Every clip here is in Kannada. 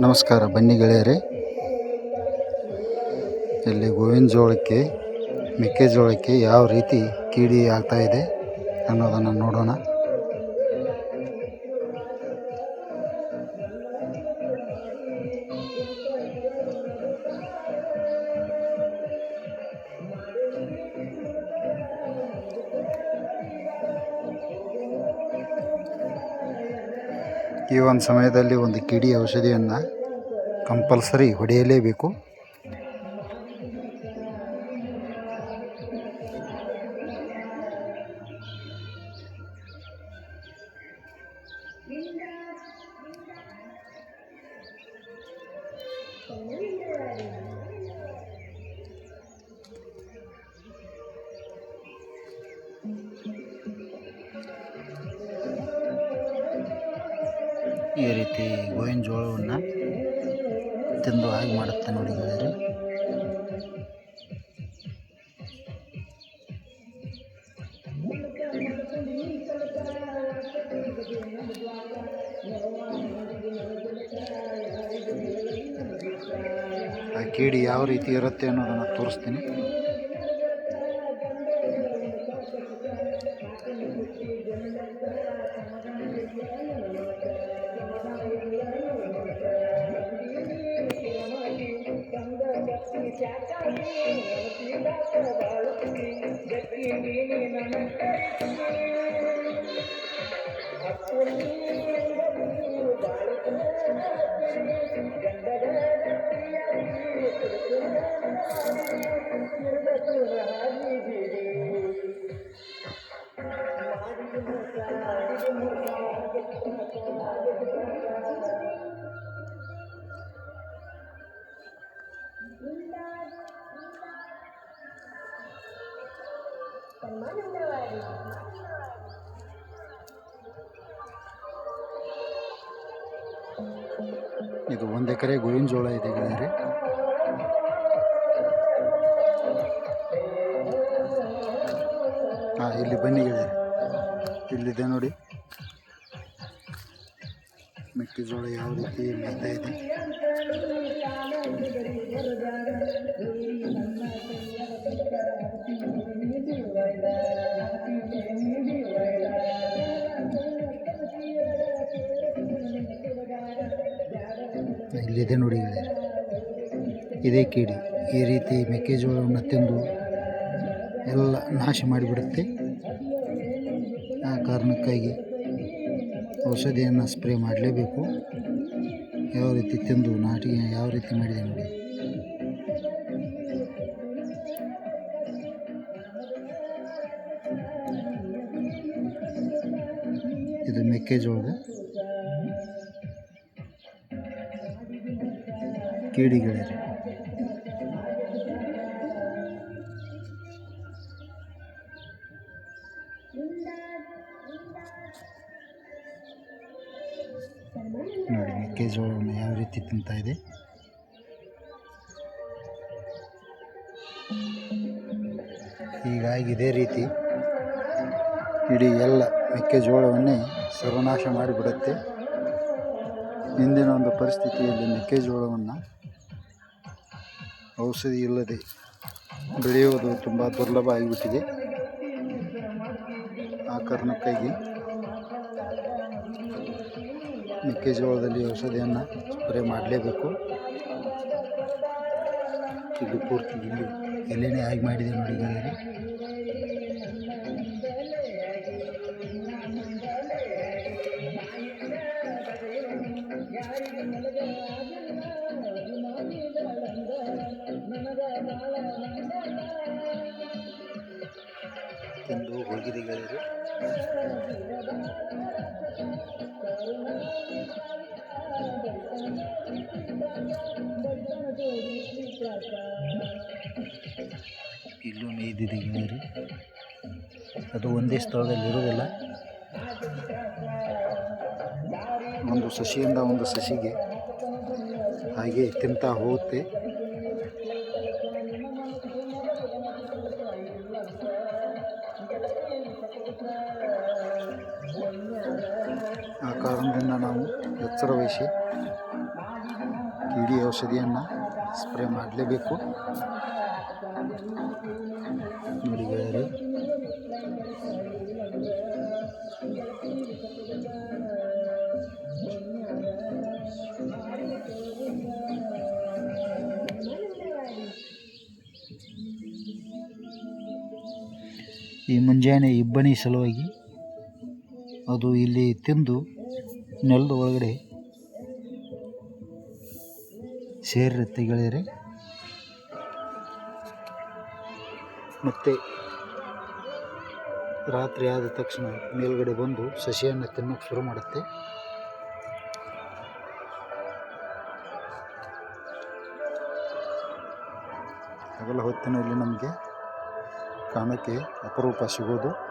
ನಮಸ್ಕಾರ ಬನ್ನಿ ಗೆಳೆಯರೇ. ಇಲ್ಲಿ ಗೋವಿನ ಜೋಳಕ್ಕೆ ಮೆಕ್ಕೆಜೋಳಕ್ಕೆ ಯಾವ ರೀತಿ ಕೀಡಿ ಆಗ್ತಾಯಿದೆ ಅನ್ನೋದನ್ನು ನೋಡೋಣ. ಈ ಒಂದು ಸಮಯದಲ್ಲಿ ಒಂದು ಕಿಡಿ ಔಷಧಿಯನ್ನು ಕಂಪಲ್ಸರಿ ಹೊಡೆಯಲೇಬೇಕು. ಈ ರೀತಿ ಗೋವಿನ ಜೋಳವನ್ನು ತಿಂದು ಹಾಗೆ ಮಾಡುತ್ತೆ ನೋಡಿ ಗೆಳೆಯರೆ ಆ ಕೀಡಿ ಯಾವ ರೀತಿ ಇರುತ್ತೆ ಅನ್ನೋದನ್ನು ತೋರಿಸ್ತೀನಿ. ಇದು ಒಂದು ಎಕರೆ ಗೋವಿನ ಜೋಳ ಇದೆ ಗೆಳೆಯರಿ ಹಾಂ ಇಲ್ಲಿ ಬನ್ನಿ ಗೆಳೆಯರಿ ಇಲ್ಲಿದೆ ನೋಡಿ. ಮೆಕ್ಕೆಜೋಳ ಯಾವ ರೀತಿ ಬೆಳ್ತಾ ಇದೆ? ಇಲ್ಲಿದೆ ನೋಡಿ ಇದೇ ಕೀಡಿ. ಈ ರೀತಿ ಮೆಕ್ಕೆಜೋಳವನ್ನು ತಿಂದು ಎಲ್ಲ ನಾಶ ಮಾಡಿಬಿಡುತ್ತೆ. ಆ ಕಾರಣಕ್ಕಾಗಿ ಔಷಧಿಯನ್ನು ಸ್ಪ್ರೇ ಮಾಡಲೇಬೇಕು. ಯಾವ ರೀತಿ ತಿಂದು ನಾಟಿ ಯಾವ ರೀತಿ ಮಾಡಿದೆ ನೋಡಿ. ಇದು ಮೆಕ್ಕೆಜೋಳದ ಕೀಡಿಗಳಿವೆ ನೋಡಿ, ಮೆಕ್ಕೆಜೋಳವನ್ನು ಯಾವ ರೀತಿ ತಿಂತಾ ಇದೆ. ಹೀಗಾಗಿ ಇದೇ ರೀತಿ ಇಡೀ ಎಲ್ಲ ಮೆಕ್ಕೆಜೋಳವನ್ನೇ ಸರ್ವನಾಶ ಮಾಡಿಬಿಡುತ್ತೆ. ಇಂದಿನ ಒಂದು ಪರಿಸ್ಥಿತಿಯಲ್ಲಿ ಮೆಕ್ಕೆಜೋಳವನ್ನು ಔಷಧಿ ಇಲ್ಲದೆ ಬೆಳೆಯುವುದು ತುಂಬ ದುರ್ಲಭ ಆಗಿಬಿಟ್ಟಿದೆ. ಆ ಕಾರಣಕ್ಕಾಗಿ ಮೆಕ್ಕೆಜೋಳದಲ್ಲಿ ಔಷಧಿಯನ್ನು ಸ್ಪ್ರೇ ಮಾಡಲೇಬೇಕು. ಇದು ಪೂರ್ತಿ ಇಲ್ಲಿ ಎಲೆನೇ ಆಗಿ ಮಾಡಿದೆ ನೋಡಿ ಗೆಳೆಯರೆ ಹೋಗಿದೆ ಗೆಳೆಯರು ಇಲ್ಲೂ ಮೇಯ್ದಿದೆ ಗೆಳೆಯರು ಅದು ಒಂದೇ ಸ್ಥಳದಲ್ಲಿ ಇರೋದಿಲ್ಲ ಒಂದು ಸಸಿಯಿಂದ ಒಂದು ಸಸಿಗೆ ಹಾಗೆ ತಿಂತಾ ಹೋಗುತ್ತೆ. ಕಾರಣದಿಂದ ಎಚ್ಚರ ವಹಿಸಿ ಕೀಡಿ ಔಷಧಿಯನ್ನು ಸ್ಪ್ರೇ ಮಾಡಲೇಬೇಕು. ಈ ಮುಂಜಾನೆ ಇಬ್ಬನಿ ಸಲುವಾಗಿ ಅದು ಇಲ್ಲಿ ತಿಂದು ನೆಲದ ಒಳಗಡೆ ಸೇರಿರುತ್ತೆ ಗೆಳೆಯರೆ. ಮತ್ತು ರಾತ್ರಿ ಆದ ತಕ್ಷಣ ಮೇಲ್ಗಡೆ ಬಂದು ಸಸಿಯನ್ನು ತಿನ್ನೋಕೆ ಶುರು ಮಾಡುತ್ತೆ. ಹಗಲ ಹೊತ್ತಿನಲ್ಲಿ ನಮಗೆ ಕಾಣೋಕ್ಕೆ ಅಪರೂಪ ಸಿಗೋದು.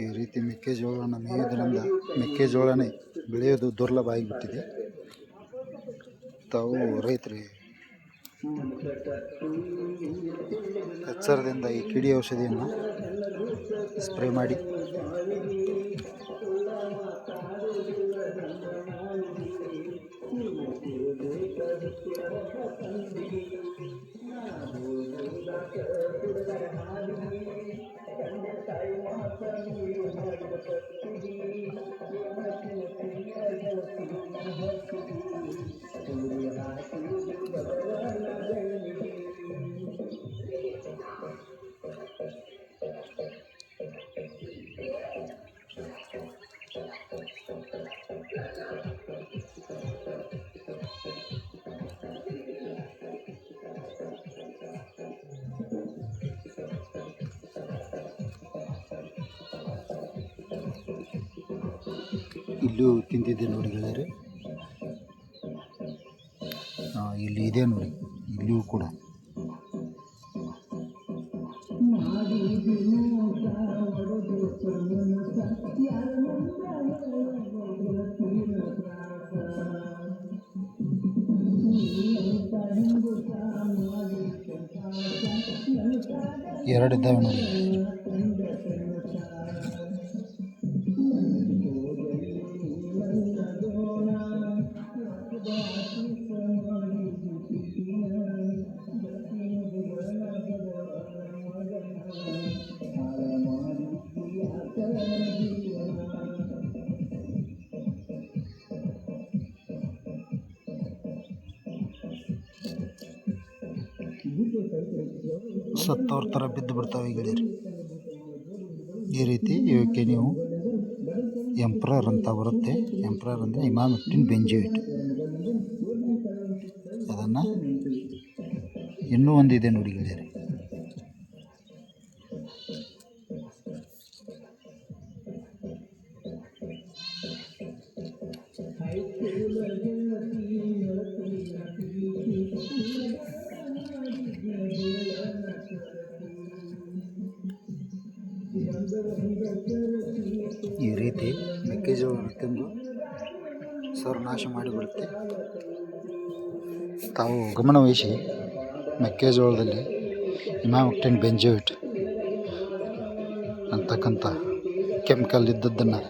ಈ ರೀತಿ ಮೆಕ್ಕೆಜೋಳವನ್ನು ಮೇಯೋದ್ರಿಂದ ಮೆಕ್ಕೆಜೋಳನೇ ಬೆಳೆಯೋದು ದುರ್ಲಭ ಆಗಿಬಿಟ್ಟಿದೆ. ತಾವು ರೈತರಿಗೆ ಎಚ್ಚರದಿಂದ ಈ ಕಿಡಿ ಔಷಧಿಯನ್ನು ಸ್ಪ್ರೇ ಮಾಡಿ 2D ಇಲ್ಲೂ ತಿಂತಿದ್ದೆ ನೋಡಿ ಗೆಳೆಯರೆ ಇಲ್ಲಿ ಇದೆ ನೋಡಿ ಇಲ್ಲಿಯೂ ಕೂಡ. ಎರಡಿದ್ದಾವೆ ನೋಡಿ. ಸತ್ತವ್ರ ಥರ ಬಿದ್ದು ಬಿಡ್ತಾವೆ ಗೆಳೆಯರು. ಈ ರೀತಿ ಇವಕ್ಕೆ ನೀವು ಎಂಪ್ರರ್ ಅಂತ ಬರುತ್ತೆ. ಎಂಪ್ರರ್ ಅಂದರೆ ಇಮಾಮಿಕ್ಟಿನ್ ಬೆಂಜಿವಿಟ್. ಅದನ್ನು ಇನ್ನೂ ಒಂದಿದೆ ನೋಡಿ ಗೆಳೆಯರೆ. ಈ ರೀತಿ ಮೆಕ್ಕೆಜೋಳವನ್ನು ತಿಂದು ಸರ್ವನಾಶ ಮಾಡಿಬಿಡುತ್ತೆ ತಾವು ಗಮನವಹಿಸಿ ಮೆಕ್ಕೆಜೋಳದಲ್ಲಿ ಟೆನ್ ಬೆಂಜೋಯಿಟ್ ಅಂತಕ್ಕಂಥ ಕೆಮಿಕಲ್ ಇದ್ದದ್ದನ್ನು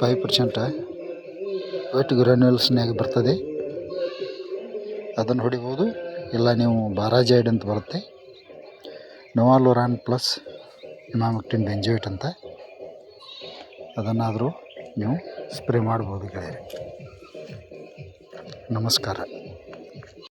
ಫೈವ್ ಪರ್ಸೆಂಟ್ ವೆಟ್ ಗ್ರಾನ್ಯೂಲ್ಸ್ನಾಗ ಬರ್ತದೆ. ಅದನ್ನು ಹೊಡಿಬೋದು. ಇಲ್ಲ, ನೀವು ಬಾರಾಜೈಡ್ ಅಂತ ಬರುತ್ತೆ. ನೋವಾಲೋರಾನ್ ಪ್ಲಸ್ ಇಮಾಮಿಕ್ಟಿನ್ ಬೆಂಜೋಯಿಟ್ ಅಂತ. ಅದನ್ನಾದರೂ ನೀವು ಸ್ಪ್ರೇ ಮಾಡ್ಬೋದು ಗೆಳೆಯರೆ. ನಮಸ್ಕಾರ.